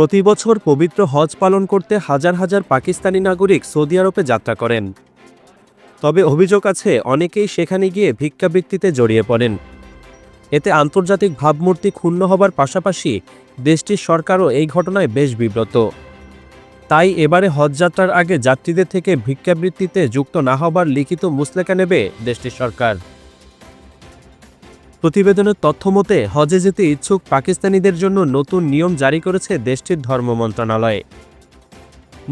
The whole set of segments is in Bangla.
প্রতি বছর পবিত্র হজ পালন করতে হাজার হাজার পাকিস্তানি নাগরিক সৌদি আরবে যাত্রা করেন। তবে অভিযোগ আছে, অনেকেই সেখানে গিয়ে ভিক্ষাবৃত্তিতে জড়িয়ে পড়েন। এতে আন্তর্জাতিক ভাবমূর্তি ক্ষুণ্ণ হবার পাশাপাশি দেশটির সরকারও এই ঘটনায় বেশ বিব্রত। তাই এবারে হজযাত্রার আগে যাত্রীদের থেকে ভিক্ষাবৃত্তিতে যুক্ত না হবার লিখিত মুসলেকা নেবে দেশটির সরকার। প্রতিবেদনের তথ্য মতে, হজে যেতে ইচ্ছুক পাকিস্তানিদের জন্য নতুন নিয়ম জারি করেছে দেশটির ধর্ম মন্ত্রণালয়।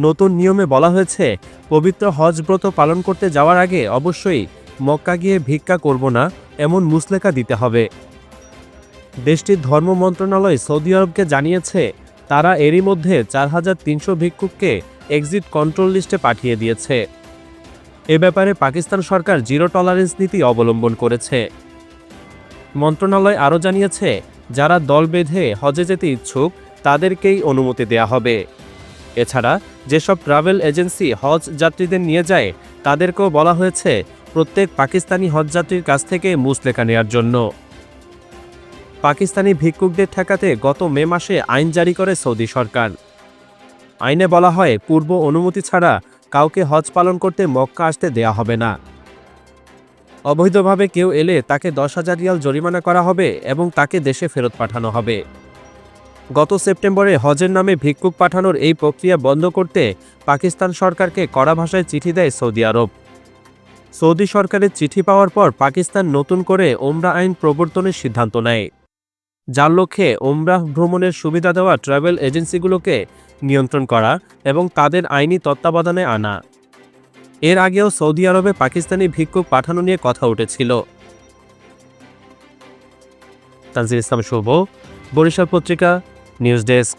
নতুন নিয়মে বলা হয়েছে, পবিত্র হজ ব্রত পালন করতে যাওয়ার আগে অবশ্যই মক্কা গিয়ে ভিক্ষা করব না, এমন মুসলেকা দিতে হবে। দেশটির ধর্ম মন্ত্রণালয় সৌদি আরবকে জানিয়েছে, তারা এরই মধ্যে চার হাজার তিনশো ভিক্ষুককে এক্সিট কন্ট্রোল লিস্টে পাঠিয়ে দিয়েছে। এ ব্যাপারে পাকিস্তান সরকার জিরো টলারেন্স নীতি অবলম্বন করেছে। মন্ত্রণালয় আরও জানিয়েছে, যারা দল বেঁধে হজে যেতে ইচ্ছুক, তাদেরকেই অনুমতি দেয়া হবে। এছাড়া, যেসব ট্রাভেল এজেন্সি হজ যাত্রীদের নিয়ে যায়, তাদেরকেও বলা হয়েছে, প্রত্যেক পাকিস্তানি হজযাত্রীর কাছ থেকে মুসলেখা নেওয়ার জন্য। পাকিস্তানি ভিক্ষুকদের ঠেকাতে গত মে মাসে আইন জারি করে সৌদি সরকার। আইনে বলা হয়, পূর্ব অনুমতি ছাড়া কাউকে হজ পালন করতে মক্কা আসতে দেয়া হবে না। অবৈধভাবে কেউ এলে তাকে দশ হাজার রিয়াল জরিমানা করা হবে এবং তাকে দেশে ফেরত পাঠানো হবে। গত সেপ্টেম্বরে হজের নামে ভিক্ষুক পাঠানোর এই প্রক্রিয়া বন্ধ করতে পাকিস্তান সরকারকে কড়া ভাষায় চিঠি দেয় সৌদি আরব। সৌদি সরকারের চিঠি পাওয়ার পর পাকিস্তান নতুন করে ওমরা আইন প্রবর্তনের সিদ্ধান্ত নেয়। যার লক্ষ্যে ওমরাহ ভ্রমণের সুবিধা দেওয়া ট্রাভেল এজেন্সিগুলোকে নিয়ন্ত্রণ করা এবং তাদের আইনি তত্ত্বাবধানে আনা। এর আগেও সৌদি আরবে পাকিস্তানি ভিক্ষুক পাঠানো নিয়ে কথা উঠেছিল। তানজির ইসলাম শুভ, বরিশাল পত্রিকা, নিউজ ডেস্ক।